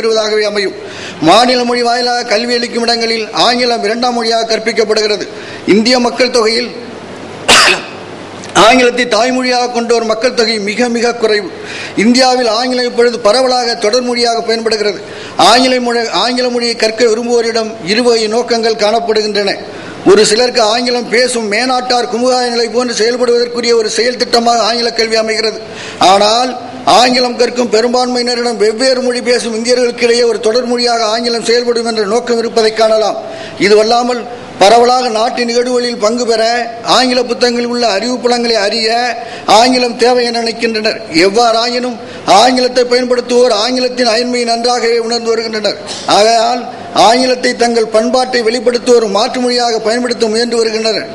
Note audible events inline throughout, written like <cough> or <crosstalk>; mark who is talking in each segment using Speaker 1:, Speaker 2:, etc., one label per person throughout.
Speaker 1: பெறுவதாகவே அமையும். மாநில மொழி வாயிலாக கல்வி அளிக்கும் இடங்களில் ஆங்கிலம் இரண்டாம் மொழியாக கற்பிக்கப்படுகிறது. இந்திய மக்கள் தொகையில் ஆங்கிலத்தை தாய்மொழியாக கொண்டோர் மக்கள் தொகை மிக மிக குறைவு. இந்தியாவில் ஆங்கிலம் இப்பொழுது பரவலாக தொடர் மொழியாக பயன்படுகிறது. ஆங்கில மொழி ஆங்கில மொழியை கற்க விரும்புவோரிடம் இருவகை நோக்கங்கள் காணப்படுகின்றன. ஒரு சிலருக்கு ஆங்கிலம் பேசும் மேனாட்டார் குமுகாயங்களை போன்று செயல்படுவதற்குரிய ஒரு செயல் திட்டமாக ஆங்கில கல்வி அமைகிறது. ஆனால் ஆங்கிலம் கற்கும் பெரும்பான்மையினரிடம் வெவ்வேறு மொழி பேசும் இந்தியர்களுக்கிடையே ஒரு தொடர் மொழியாக ஆங்கிலம் செயல்படும் என்ற நோக்கம் இருப்பதை காணலாம். இதுவல்லாமல் பரவலாக நாட்டு நிகழ்வுகளில் பங்கு பெற ஆங்கில புத்தகங்களில் உள்ள அறிவுப்புலங்களை அறிய ஆங்கிலம் தேவை என நினைக்கின்றனர். எவ்வாறாயினும் ஆங்கிலத்தை பயன்படுத்துவோர் ஆங்கிலத்தின் அயன்மையை நன்றாகவே உணர்ந்து வருகின்றனர். ஆகையால் ஆங்கிலத்தை தங்கள் பண்பாட்டை வெளிப்படுத்துவோர் மாற்று மொழியாக பயன்படுத்த முயன்று வருகின்றனர்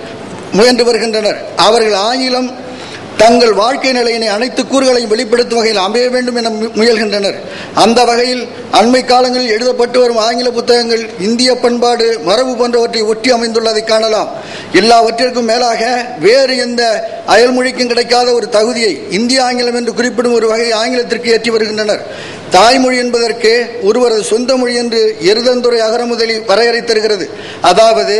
Speaker 1: முயன்று வருகின்றனர். அவர்கள் ஆங்கிலம் தங்கள் வாழ்க்கை நிலையினை அனைத்து கூறுகளையும் வெளிப்படுத்தும் வகையில் அமைய வேண்டும் என மு- முயல்கின்றனர். அந்த வகையில் அண்மை காலங்களில் எழுதப்பட்டு வரும் ஆங்கில புத்தகங்கள் இந்திய பண்பாடு மரபு போன்றவற்றை ஒட்டி அமைந்துள்ளதை காணலாம். எல்லாவற்றிற்கும் மேலாக வேறு எந்த அயல்மொழிக்கும் கிடைக்காத ஒரு தகுதியை இந்திய ஆங்கிலம் என்று குறிப்பிடும் ஒரு வகை ஆங்கிலத்திற்கு ஏற்றி வருகின்றனர். தாய்மொழி என்பதற்கு ஒருவரது சொந்த மொழி என்று எருதந்துறை அகரமுதலி வரையறை தருகிறது. அதாவது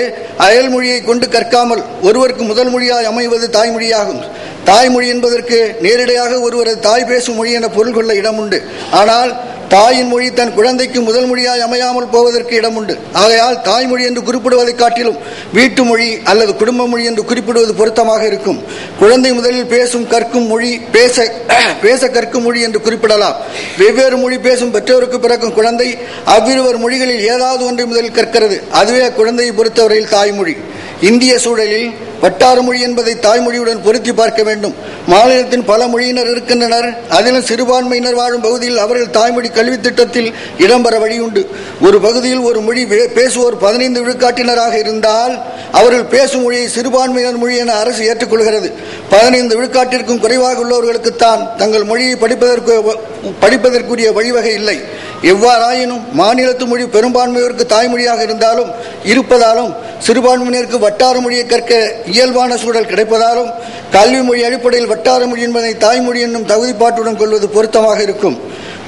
Speaker 1: அயல்மொழியை கொண்டு கற்காமல் ஒருவருக்கு முதல் மொழியாய் அமைவது தாய்மொழியாகும். தாய்மொழி என்பதற்கு நேரடியாக ஒருவரது தாய் பேசும் மொழி என பொருள் கொள்ள இடம் உண்டு ஆனால் தாயின் மொழி தன் குழந்தைக்கு முதல் மொழியாய் அமையாமல் போவதற்கு இடம் உண்டு ஆகையால் தாய்மொழி என்று குறிப்பிடுவதைக் காட்டிலும் வீட்டு மொழி அல்லது குடும்ப மொழி என்று குறிப்பிடுவது பொருத்தமாக இருக்கும். குழந்தை முதலில் பேசும் கற்கும் மொழி பேச <clears throat> பேச கற்கும் மொழி என்று குறிப்பிடலாம். வெவ்வேறு மொழி பேசும் பெற்றோருக்கு பிறக்கும் குழந்தை அவ்விருவர் மொழிகளில் ஏதாவது ஒன்றை முதலில் கற்கிறது. அதுவே அக்குழந்தையை பொறுத்தவரையில் தாய்மொழி. இந்திய சூழலில் வட்டார மொழி என்பதை தாய்மொழியுடன் பொருத்தி பார்க்க வேண்டும். மாநிலத்தின் பல மொழியினர் இருக்கின்றனர். அதிலும் சிறுபான்மையினர் வாழும் பகுதியில் அவர்கள் தாய்மொழி கல்வி திட்டத்தில் இடம்பெற வழியுண்டு. ஒரு பகுதியில் ஒரு மொழி பேசுவோர் பதினைந்து விழுக்காட்டினராக இருந்தால் அவர்கள் பேசும் மொழியை சிறுபான்மையினர் மொழி என அரசு ஏற்றுக்கொள்கிறது. பதினைந்து விழுக்காட்டிற்கும் குறைவாக உள்ளவர்களுக்குத்தான் தங்கள் மொழியை படிப்பதற்கு படிப்பதற்குரிய வழிவகை இல்லை. எவ்வாறாயினும் மாநிலத்து மொழி பெரும்பான்மையோருக்கு தாய்மொழியாக இருந்தாலும் இருப்பதாலும் சிறுபான்மையினருக்கு வட்டார மொழியை கற்க இயல்பான சூழல் கிடைப்பதாலும் கல்வி மொழி அடிப்படையில் வட்டார மொழி என்பதை தாய்மொழி என்னும் தகுதிப்பாட்டுடன் கொள்வது பொருத்தமாக இருக்கும்.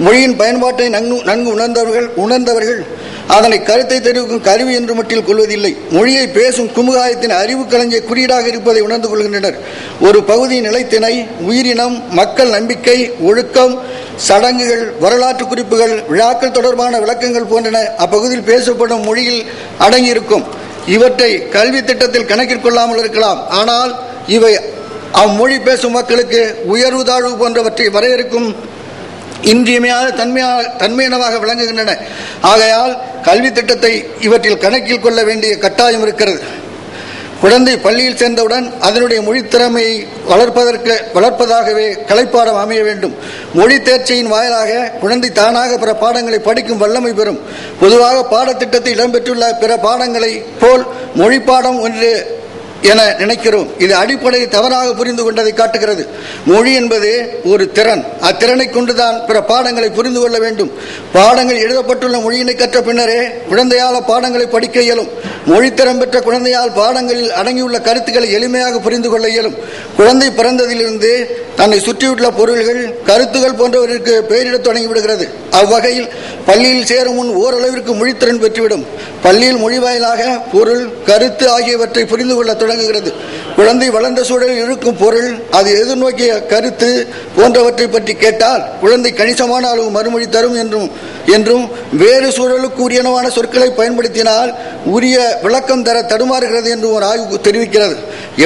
Speaker 1: மொழியின் பயன்பாட்டை நன்கு நன்கு உணர்ந்தவர்கள் உணர்ந்தவர்கள் அதனை கருத்தை தெரிவிக்கும் கருவி என்று மட்டில் கொள்வதில்லை. மொழியை பேசும் குமுகாயத்தின் அறிவு கலைஞர் குறியீடாக இருப்பதை உணர்ந்து கொள்கின்றனர். ஒரு பகுதியின் நிலைத்திணை உயிரினம் மக்கள் நம்பிக்கை ஒழுக்கம் சடங்குகள் வரலாற்று குறிப்புகள் விழாக்கள் தொடர்பான விளக்கங்கள் போன்றன அப்பகுதியில் பேசப்படும் மொழியில் அடங்கியிருக்கும். இவற்றை கல்வி திட்டத்தில் கணக்கில் கொள்ளாமல் இருக்கலாம். ஆனால் இவை அம்மொழி பேசும் மக்களுக்கு உயர்வு தாழ்வு போன்றவற்றை வரையறுக்கும் இன்றியமையாத தன்மையாக தன்மையினமாக விளங்குகின்றன. ஆகையால் கல்வி திட்டத்தை இவற்றில் கணக்கில் கொள்ள வேண்டிய கட்டாயம் இருக்கிறது. குழந்தை பள்ளியில் சேர்ந்தவுடன் அதனுடைய மொழி திறமையை வளர்ப்பதற்கு வளர்ப்பதாகவே கலைப்பாடம் அமைய வேண்டும். மொழி தேர்ச்சியின் வாயிலாக குழந்தை தானாக பிற பாடங்களை படிக்கும் வல்லமை பெறும். பொதுவாக பாடத்திட்டத்தில் இடம்பெற்றுள்ள பிற பாடங்களை போல் மொழி பாடம் ஒன்று என நினைக்கிறோம். இது அடிப்படை தவறாக புரிந்து கொண்டதை காட்டுகிறது. மொழி என்பது ஒரு திறன். அத்திறனை கொண்டுதான் பிற பாடங்களை புரிந்து கொள்ள வேண்டும். பாடங்கள் எழுதப்பட்டுள்ள மொழியினை கற்ற பின்னரே குழந்தையால் பாடங்களை படிக்க இயலும். மொழித்திறம் பெற்ற குழந்தையால் பாடங்களில் அடங்கியுள்ள கருத்துக்களை எளிமையாக புரிந்து கொள்ள இயலும். குழந்தை பிறந்ததிலிருந்து தன்னை சுற்றியுள்ள பொருள்கள் கருத்துகள் போன்றவற்றிற்கு பெயரிடத் தொடங்கிவிடுகிறது. அவ்வகையில் பள்ளியில் சேரும் முன் ஓரளவிற்கு மொழித்திறன் பெற்றுவிடும். பள்ளியில் மொழி வாயிலாக பொருள் கருத்து ஆகியவற்றை புரிந்து கொள்ள தொடங்குகிறது. குழந்தை வளர்ந்த சூழலில் இருக்கும் பொருள் அது எதிர்நோக்கிய கருத்து போன்றவற்றை பற்றி கேட்டால் குழந்தை கணிசமான அளவு மறுமொழி தரும் என்றும் என்றும் வேறு சூழலுக்கு உரியனவான சொற்களை பயன்படுத்தினால் உரிய விளக்கம் தர தடுமாறுகிறது என்றும் ஒரு ஆய்வு தெரிவிக்கிறது.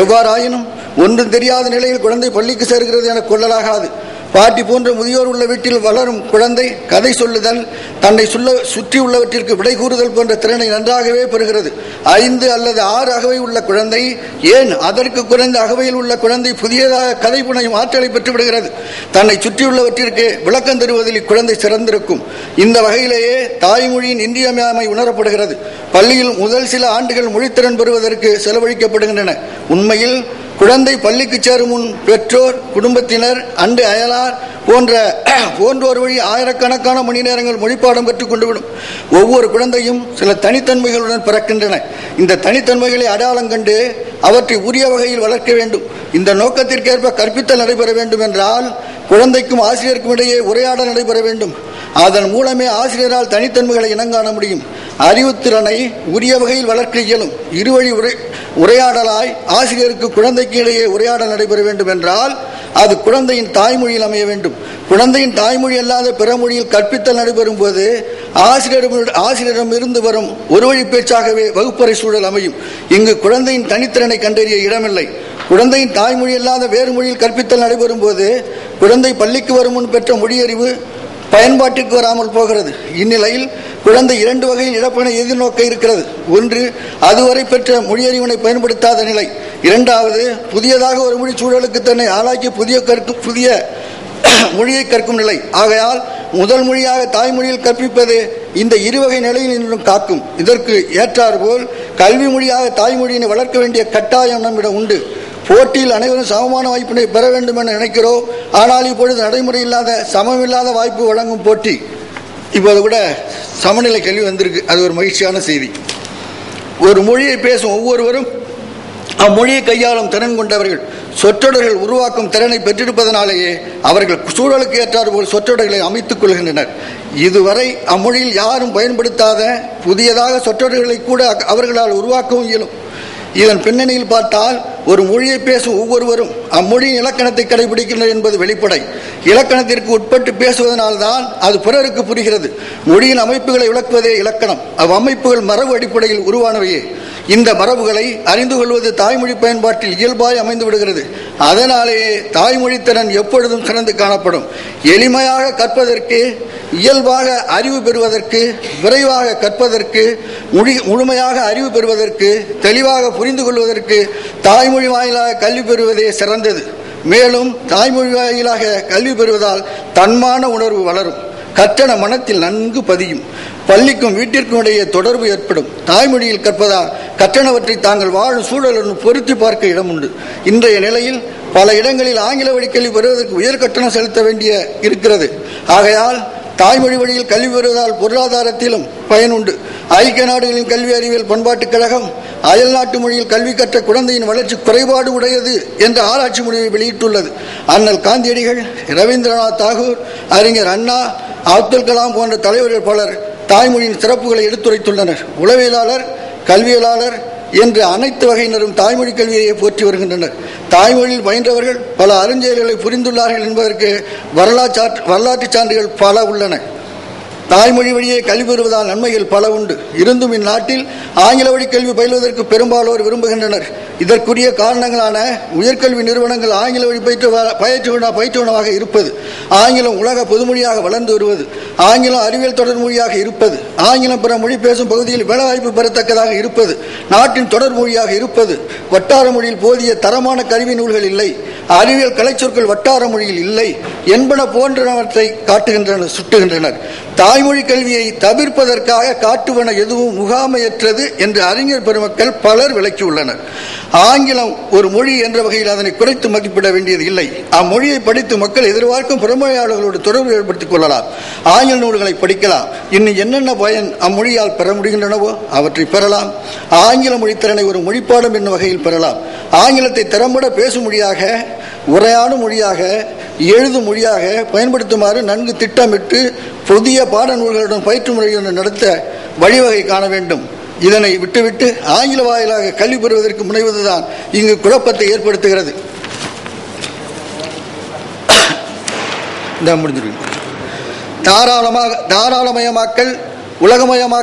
Speaker 1: எவ்வாறாயினும் ஒன்றும் தெரியாத நிலையில் குழந்தை பள்ளிக்கு சேர்கிறது என கொள்ளலாகாது. பாட்டி போன்ற முதியோர் உள்ள வீட்டில் வளரும் குழந்தை கதை சொல்லுதல் தன்னை சொல்ல சுற்றி உள்ளவற்றிற்கு விடை கூறுதல் போன்ற திறனை நன்றாகவே பெறுகிறது. ஐந்து அல்லது ஆறு அகவை உள்ள குழந்தை ஏன் அதற்கு குறைந்த அகவையில் உள்ள குழந்தை புதியதாக கதை புனையும் ஆற்றலை பெற்று விடுகிறது? தன்னை சுற்றியுள்ளவற்றிற்கு விளக்கம் தருவதில் இக்குழந்தை சிறந்திருக்கும். இந்த வகையிலேயே தாய்மொழியின் இன்றியமையாமை உணரப்படுகிறது. பள்ளியில் முதல் சில ஆண்டுகள் மொழித்திறன் பெறுவதற்கு செலவழிக்கப்படுகின்றன. உண்மையில் குழந்தை பள்ளிக்கு சேரும் முன் பெற்றோர் குடும்பத்தினர் அண்டு அயலார் போன்ற <clears throat> போன்றோர் வழி ஆயிரக்கணக்கான மணி நேரங்கள் மொழிப்பாடம் பெற்றுக் கொண்டுவிடும் ஒவ்வொரு குழந்தையும் சில தனித்தன்மைகளுடன் பிறக்கின்றன. இந்த தனித்தன்மைகளை அடையாளம் கண்டு அவற்றை உரிய வகையில் வளர்க்க வேண்டும். இந்த நோக்கத்திற்கேற்ப கற்பித்தல் நடைபெற வேண்டும் என்றால் குழந்தைக்கும் ஆசிரியருக்கும் இடையே உரையாடல் நடைபெற வேண்டும். அதன் மூலமே ஆசிரியரால் தனித்தன்மைகளை இனங்காண முடியும். அறிவுத்திறனை உரிய வகையில் வளர்க்க இயலும். இருவழி உரை உரையாடலாய் ஆசிரியருக்கு குழந்தைக்கு இடையே உரையாடல் நடைபெற வேண்டும் என்றால் அது குழந்தையின் தாய்மொழியில் அமைய வேண்டும். குழந்தையின் தாய்மொழி அல்லாத பிற மொழியில் கற்பித்தல் நடைபெறும் போது ஆசிரியரிடம் ஆசிரியரிடம் இருந்து வரும் ஒரு வழி பேச்சாகவே வகுப்பறை சூழல் அமையும். இங்கு குழந்தையின் தனித்திறனை கண்டறிய இடமில்லை. குழந்தையின் தாய்மொழி அல்லாத வேறு மொழியில் கற்பித்தல் நடைபெறும் போது குழந்தை பள்ளிக்கு வரும் முன் பெற்ற மொழியறிவு பயன்பாட்டிற்கு வராமல் போகிறது. இந்நிலையில் குழந்தை இரண்டு வகையில் இழப்பினை எதிர்நோக்க இருக்கிறது. ஒன்று அதுவரை பெற்ற மொழியறிவினை பயன்படுத்தாத நிலை. இரண்டாவது புதியதாக ஒரு மொழி சூழலுக்கு தன்னை ஆளாக்கி புதிய கற்கும் புதிய <clears throat> மொழியை கற்கும் நிலை. ஆகையால் முதல் மொழியாக தாய்மொழியில் கற்பிப்பது இந்த இருவகை நிலையில் இன்றும் காக்கும். இதற்கு ஏற்றாற்போல் கல்வி மொழியாக தாய்மொழியினை வளர்க்க வேண்டிய கட்டாயம் நம்மிடம் உண்டு. போட்டியில் அனைவரும் சமமான வாய்ப்பினை பெற வேண்டும் என நினைக்கிறோம். ஆனால் இப்பொழுது நடைமுறை இல்லாத சமமில்லாத வாய்ப்பு வழங்கும் போட்டி. இப்போது கூட சமநிலை கல்வி வந்திருக்கு. அது ஒரு மகிழ்ச்சியான செய்தி. ஒரு மொழியை பேசும் ஒவ்வொருவரும் அம்மொழியை கையாளும் திறன் கொண்டவர்கள் சொற்றொடர்கள் உருவாக்கும் திறனை பெற்றிருப்பதனாலேயே அவர்கள் சூழலுக்கு ஏற்றாற்போல் சொற்றொடர்களை அமைத்துக் கொள்கின்றனர். இதுவரை அம்மொழியில் யாரும் பயன்படுத்தாத புதியதாக சொற்றொடர்களை கூட அவர்களால் உருவாக்கவும் இயலும். இதன் பின்னணியில் பார்த்தால் ஒரு மொழியை பேசும் ஒவ்வொருவரும் அம்மொழியின் இலக்கணத்தை கடைபிடிக்கின்றனர் என்பது வெளிப்படை. இலக்கணத்திற்கு உட்பட்டு பேசுவதனால்தான் அது பிறருக்கு புரிகிறது. மொழியின் அமைப்புகளை விளக்குவதே இலக்கணம். அவ்வமைப்புகள் மரபு அடிப்படையில் உருவானவையே. இந்த மரபுகளை அறிந்து கொள்வது தாய்மொழி பயன்பாட்டில் இயல்பாய் அமைந்து விடுகிறது. அதனாலேயே தாய்மொழி திறன் எப்பொழுதும் சிறந்து காணப்படும். எளிமையாக கற்பதற்கு இயல்பாக அறிவு பெறுவதற்கு விரைவாக கற்பதற்கு முழு முழுமையாக அறிவு பெறுவதற்கு தெளிவாக புரிந்து கொள்வதற்கு தாய்மொழி வாயிலாக கல்வி பெறுவதே சிறந்தது. மேலும் தாய்மொழி வாயிலாக கல்வி பெறுவதால் தன்மான உணர்வு வளரும். கற்றன மனத்தில் நன்கு பதியும். பள்ளிக்கும் வீட்டிற்கும் இடையே தொடர்பு ஏற்படும். தாய்மொழியில் கற்பதால் கற்றனவற்றை தாங்கள் வாழும் சூழலுடன் பொருத்தி பார்க்க இடம் உண்டு. இன்றைய நிலையில் பல இடங்களில் ஆங்கில வழி கல்வி பெறுவதற்கு உயர் கட்டணம் செலுத்த வேண்டிய இருக்கிறது. ஆகையால் தாய்மொழி வழியில் கல்வி பெறுவதால் பொருளாதாரத்திலும் பயனுண்டு ஐக்கிய நாடுகளின் கல்வி அறிவியல் பண்பாட்டுக் கழகம் அயல் நாட்டு மொழியில் கல்வி கற்ற குழந்தையின் வளர்ச்சி குறைபாடு உடையது என்ற ஆராய்ச்சி முடிவை வெளியிட்டுள்ளது. அண்ணல் காந்தியடிகள் ரவீந்திரநாத் தாகூர் அறிஞர் அண்ணா அப்துல் கலாம் போன்ற தலைவர்கள் பலர் தாய்மொழியின் சிறப்புகளை எடுத்துரைத்துள்ளனர். உளவியலாளர் கல்வியலாளர் என்று அனைத்து வகையினரும் தாய்மொழி கல்வியை போற்றி வருகின்றனர். தாய்மொழியில் பயின்றவர்கள் பல அறிஞர்களை புரிந்துள்ளார்கள் என்பதற்கு வரலாற்று வரலாற்று சான்றுகள் பல உள்ளன. தாய்மொழி வழியே கல்வி பெறுவதால் நன்மைகள் பல உண்டு. இருந்தும் இந்நாட்டில் ஆங்கில வழி கல்வி பயில்வதற்கு பெரும்பாலோர் விரும்புகின்றனர். இதற்குரிய காரணங்களான உயர்கல்வி நிறுவனங்கள் ஆங்கில வழி பயிற்று பயிற்றுவன பயிற்றுவனமாக இருப்பது. ஆங்கிலம் உலக பொதுமொழியாக வளர்ந்து வருவது. ஆங்கிலம் அறிவியல் தொடர் மொழியாக இருப்பது. ஆங்கிலம் பிற மொழி பேசும் பகுதியில் வேலைவாய்ப்பு பெறத்தக்கதாக இருப்பது. நாட்டின் தொடர் மொழியாக இருப்பது. வட்டார மொழியில் போதிய தரமான கல்வி நூல்கள் இல்லை. அறிவியல் கலைச்சொற்கள் வட்டார மொழியில் இல்லை. என்பன போன்றவற்றை காட்டுகின்றனர் சுட்டுகின்றனர். தாய் தாய்மொழி கல்வியை தவிர்ப்பதற்காக காட்டுவன எதுவும் முகாமையற்றது என்று அறிஞர் பெருமக்கள் பலர் விளக்கியுள்ளனர். ஆங்கிலம் ஒரு மொழி என்ற வகையில் அதனை குறைத்து மதிப்பிட வேண்டியது இல்லை. அம்மொழியை படித்து மக்கள் எதிர்பார்க்கும் புறமொழியாளர்களோடு தொடர்பு ஏற்படுத்திக் கொள்ளலாம். ஆங்கில நூல்களை படிக்கலாம். இன்னும் என்னென்ன பயன் அம்மொழியால் பெற முடிகின்றனவோ அவற்றை பெறலாம். ஆங்கில மொழித்திறனை ஒரு மொழிப்பாடம் என்னும் வகையில் பெறலாம். ஆங்கிலத்தை திறம்பட பேசும் மொழியாக உரையாடும் மொழியாக எழுதும் மொழியாக பயன்படுத்துமாறு நன்கு திட்டமிட்டு புதிய பாட பாடநூல்களுடன் பயிற்று முறையுடன் நடத்த வழிவகை காண வேண்டும். இதனை விட்டுவிட்டு ஆங்கில வாயிலாக கல்வி பெறுவதற்கு முனைவதுதான் இங்கு குழப்பத்தை ஏற்படுத்துகிறது. முடிஞ்சிருக்கு. தாராளமாக தாராளமயமாக்கல் உலகமயமாக்கல்